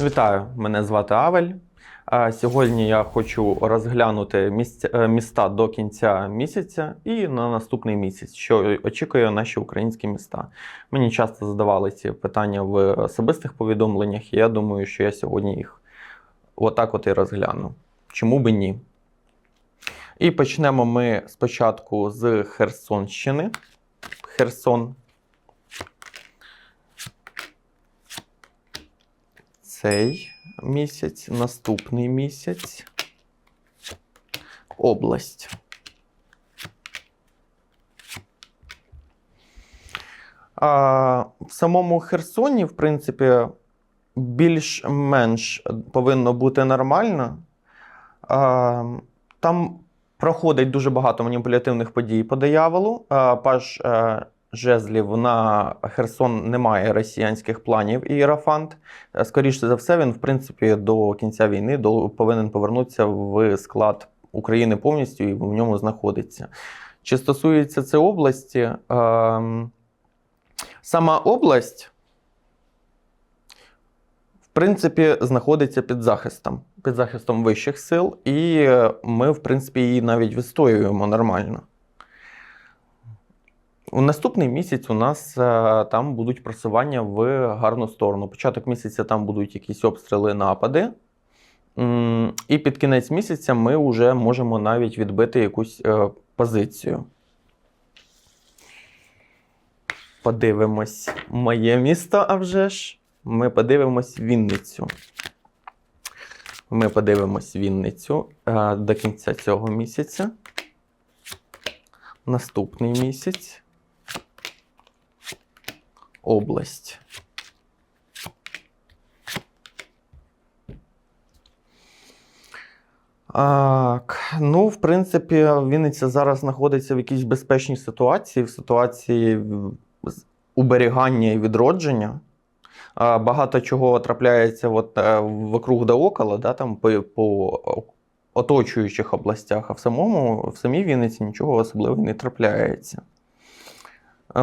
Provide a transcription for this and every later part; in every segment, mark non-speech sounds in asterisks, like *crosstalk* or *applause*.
Вітаю, мене звати Авель. Сьогодні я хочу розглянути е, міста до кінця місяця і на наступний місяць, що очікує наші українські міста. Мені часто задавали ці питання в особистих повідомленнях, і я думаю, що я сьогодні їх отак от і розгляну. Чому би ні? І почнемо ми спочатку з Херсонщини. Херсон. Цей місяць, наступний місяць. Область. А, в самому Херсоні, в принципі, більш-менш повинно бути нормально. А, там проходить дуже багато маніпулятивних подій по дияволу. А, Паж е, жезлів на Херсон немає росіянських планів і Єрафант. Е, Скоріше за все, він, в принципі, до кінця війни повинен повернутися в склад України повністю і в ньому знаходиться. Чи стосується це області? ем, Сама область, в принципі, знаходиться під захистом, під захистом вищих сил, і е, ми, в принципі, її навіть відстоюємо нормально. У наступний місяць у нас е, там будуть просування в гарну сторону. Початок місяця там будуть якісь обстріли, напади. І під кінець місяця ми вже можемо навіть відбити якусь е, позицію. Подивимось моє місто, а вже ж. Ми подивимось Вінницю. Ми подивимось Вінницю е, до кінця цього місяця. Наступний місяць. Область. Так, ну, в принципі, Вінниця зараз знаходиться в якійсь безпечній ситуації, в ситуації уберігання і відродження. Багато чого трапляється от, е, вокруг да около, да, там, по, по оточуючих областях, а в самому, в самій Вінниці нічого особливого не трапляється.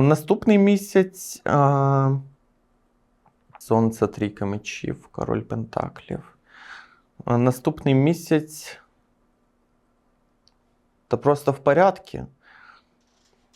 Наступний місяць а, Сонце трійка мечів, король Пентаклів. А Наступний місяць. Та просто в порядку.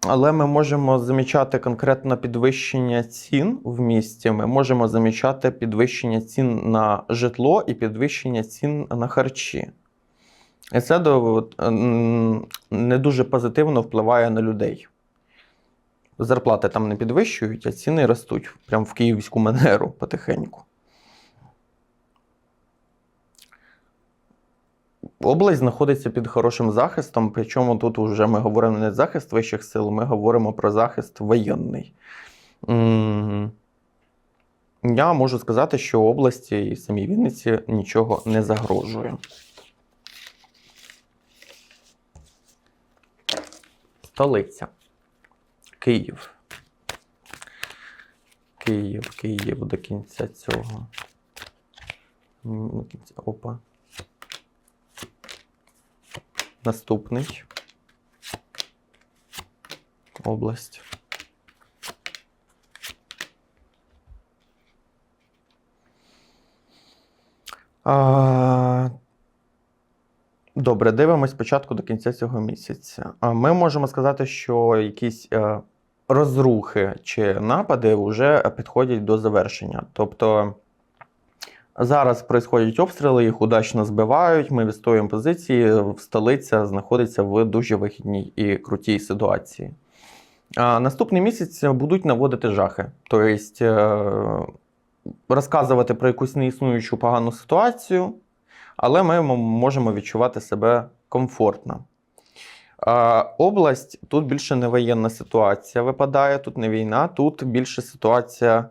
Але ми можемо замічати конкретно підвищення цін в місті. Ми можемо замічати підвищення цін на житло і підвищення цін на харчі. І це не дуже позитивно впливає на людей. Зарплати там не підвищують, а ціни ростуть прямо в київську манеру потихеньку. Область знаходиться під хорошим захистом, причому тут вже ми говоримо не захист вищих сил, ми говоримо про захист воєнний. Я можу сказати, що області і самій Вінниці нічого не загрожує. Столиця. Київ. Київ, Київ до кінця цього. До кінця. Опа. Наступний. Область. А, Добре, дивимось спочатку до кінця цього місяця. Ми можемо сказати, що якісь е, розрухи чи напади вже підходять до завершення. Тобто зараз происходять обстріли, їх удачно збивають. Ми відстоюємо позиції. Столиця знаходиться в дуже вигідній і крутій ситуації. А наступний місяць будуть наводити жахи. Тобто е, розказувати про якусь неіснуючу погану ситуацію, але ми можемо відчувати себе комфортно. Область тут більше не воєнна ситуація випадає, тут не війна, тут більше ситуація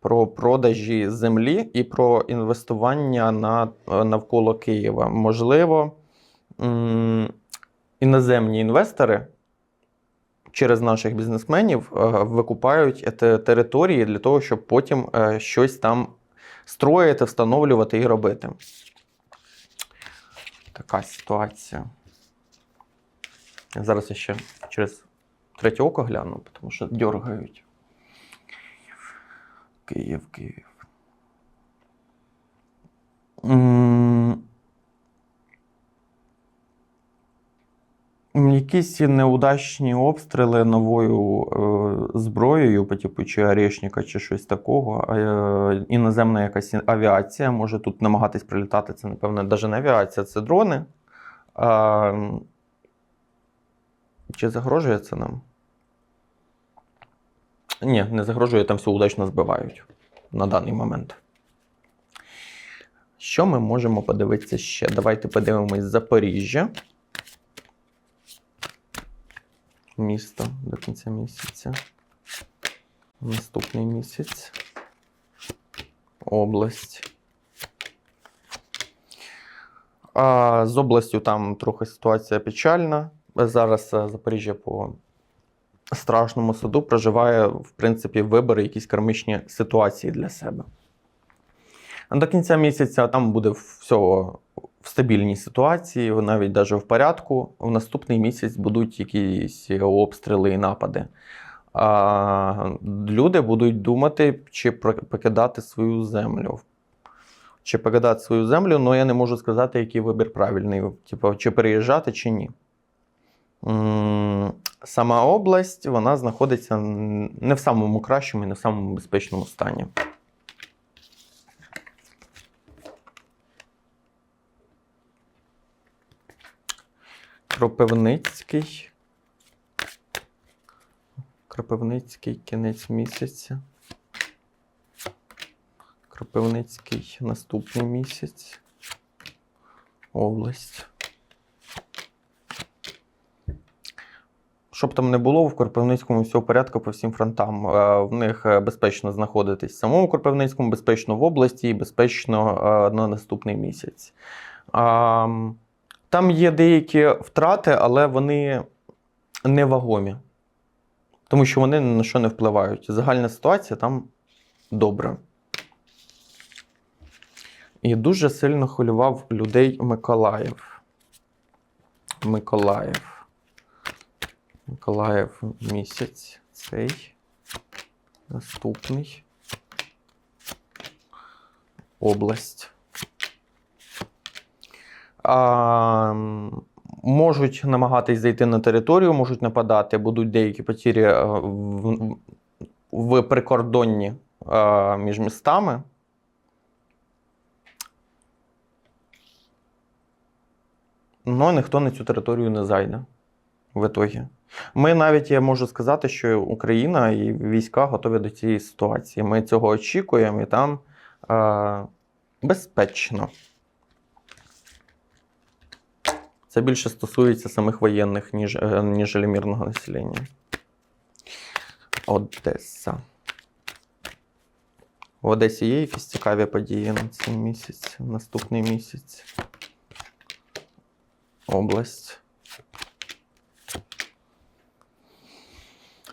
про продажі землі і про інвестування на, е, навколо Києва. Можливо, іноземні інвестори через наших бізнесменів е, викупають території для того, щоб потім е, щось там строїти, встановлювати і робити. Така ситуація. Зараз я ще через третє око гляну, тому що дергають. Київ, Київ. Якісь неудачні обстріли новою е, зброєю, по типу чи Орешника, чи щось такого. Е, іноземна якась авіація може тут намагатись прилітати. Це, напевно, навіть не авіація, це дрони. А, чи загрожує це нам? Ні, не загрожує, там все удачно збивають на даний момент. Що ми можемо подивитися ще? Давайте подивимось Запоріжжя. Місто до кінця місяця. Наступний місяць. Область. А з областю там трохи ситуація печальна. Зараз е, Запоріжжя по страшному суду проживає, в принципі, вибори, якісь кармічні ситуації для себе. До кінця місяця там буде все в стабільній ситуації, навіть навіть в порядку. В наступний місяць будуть якісь обстріли і напади. А люди будуть думати, чи покидати свою землю. Чи покидати свою землю, але я не можу сказати, який вибір правильний. Типу, чи переїжджати, чи ні. Сама область вона знаходиться не в самому кращому і не в самому безпечному стані. Кропивницький. Кропивницький кінець місяця. Кропивницький наступний місяць. Область. Щоб там не було, в Кропивницькому все в порядку по всім фронтам. Е, В них е, безпечно знаходитись в самому Кропивницькому, безпечно в області і безпечно е, на наступний місяць. Там є деякі втрати, але вони невагомі. Тому що вони на що не впливають. Загальна ситуація там добра. І дуже сильно хвилював людей Миколаїв. Миколаїв. Миколаїв місяць цей. Наступний. Область. А, можуть намагатись зайти на територію, можуть нападати, будуть деякі потірі е, в, в прикордонні е, між містами. Ну, ніхто на цю територію не зайде в ітогі. Ми навіть я можу сказати, що Україна і війська готові до цієї ситуації. Ми цього очікуємо і там е, безпечно. Це більше стосується самих воєнних, ніж, е, ніж мирного населення. Одеса. В Одесі є якісь цікаві події на цей місяць, наступний місяць. Область.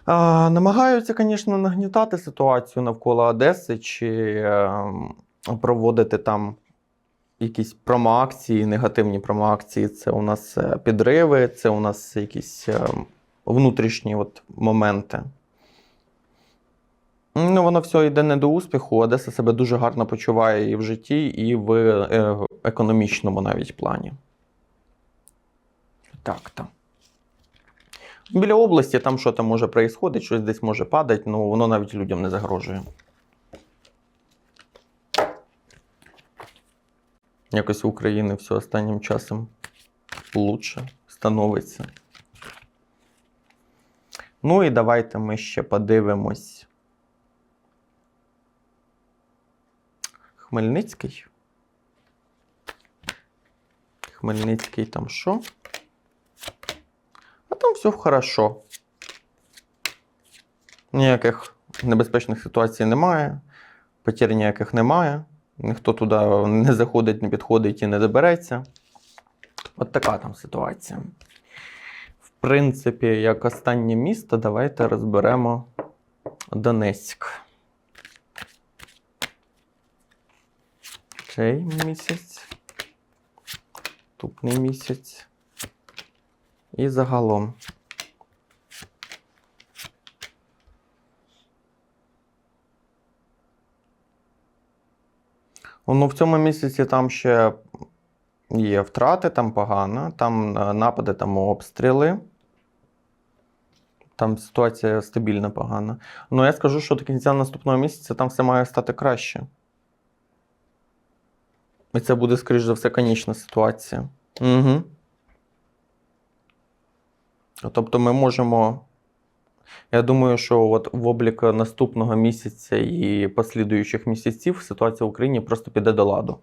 А, намагаються, звісно, нагнітати ситуацію навколо Одеси чи ем, проводити там якісь промоакції, негативні промоакції. Це у нас е, підриви, це у нас якісь ем, внутрішні от моменти. Ну, воно все йде не до успіху. Одеса себе дуже гарно почуває і в житті, і в е, економічному навіть плані. Так, то. Біля області там що там може происходити, щось десь може падати, ну воно навіть людям не загрожує. Якось в Україні все останнім часом лучше становиться. Ну і давайте ми ще подивимось. Хмельницький. Хмельницький там що? А там все хорошо. Ніяких небезпечних ситуацій немає, потерь ніяких немає. Ніхто туди не заходить, не підходить і не добереться. От така там ситуація. В принципі, як останнє місто, давайте розберемо Донецьк. Цей місяць. Наступний місяць. І загалом. Ну, в цьому місяці там ще є втрати, там погано, там е, напади, там обстріли. Там ситуація стабільна погана. Ну, я скажу, що до кінця наступного місяця там все має стати краще. І це буде, скоріш за все, конічна ситуація. Угу. Тобто ми можемо. Я думаю, що от в облік наступного місяця і послідуючих місяців ситуація в Україні просто піде до ладу.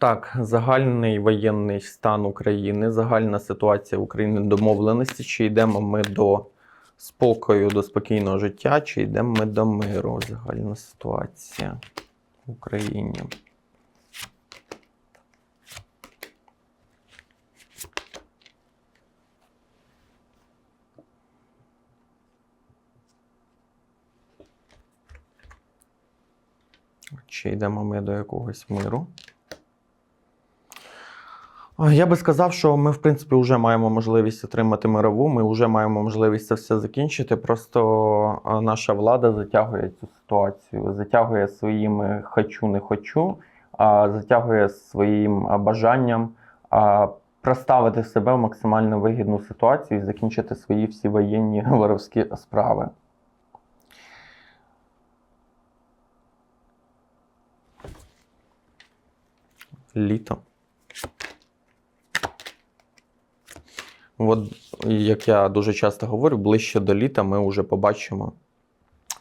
Так, загальний воєнний стан України, загальна ситуація в Україні домовленості. Чи йдемо ми до спокою, до спокійного життя, чи йдемо ми до миру? Загальна ситуація в Україні. Чи йдемо ми до якогось миру? Я би сказав, що ми, в принципі, вже маємо можливість отримати мирову, ми вже маємо можливість це все закінчити. Просто наша влада затягує цю ситуацію, затягує своїми хочу, не хочу, затягує своїм бажанням проставити себе в максимально вигідну ситуацію і закінчити свої всі воєнні *laughs* воровські справи. Літо. От, як я дуже часто говорю, ближче до літа ми вже побачимо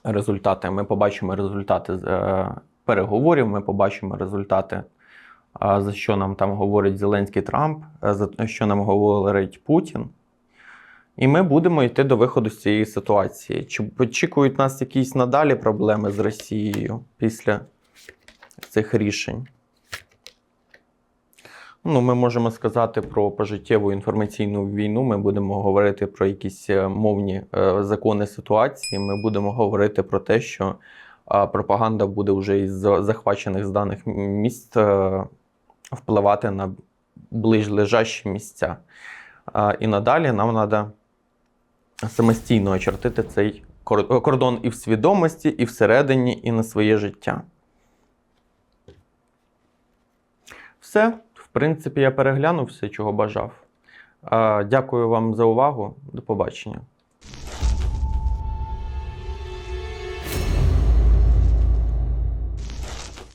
результати. Ми побачимо результати е, переговорів, ми побачимо результати, е, за що нам там говорить Зеленський Трамп, е, за що нам говорить Путін. І ми будемо йти до виходу з цієї ситуації. Чи очікують нас якісь надалі проблеми з Росією після цих рішень? Ну, ми можемо сказати про пожиттєву інформаційну війну. Ми будемо говорити про якісь е, мовні е, закони ситуації. Ми будемо говорити про те, що пропаганда буде вже із захвачених з даних місць е, впливати на ближлежащі місця. І надалі нам треба самостійно очертити цей кордон і в свідомості, і всередині, і на своє життя. Все, в принципі, я переглянув все, чого бажав. Дякую вам за увагу. До побачення.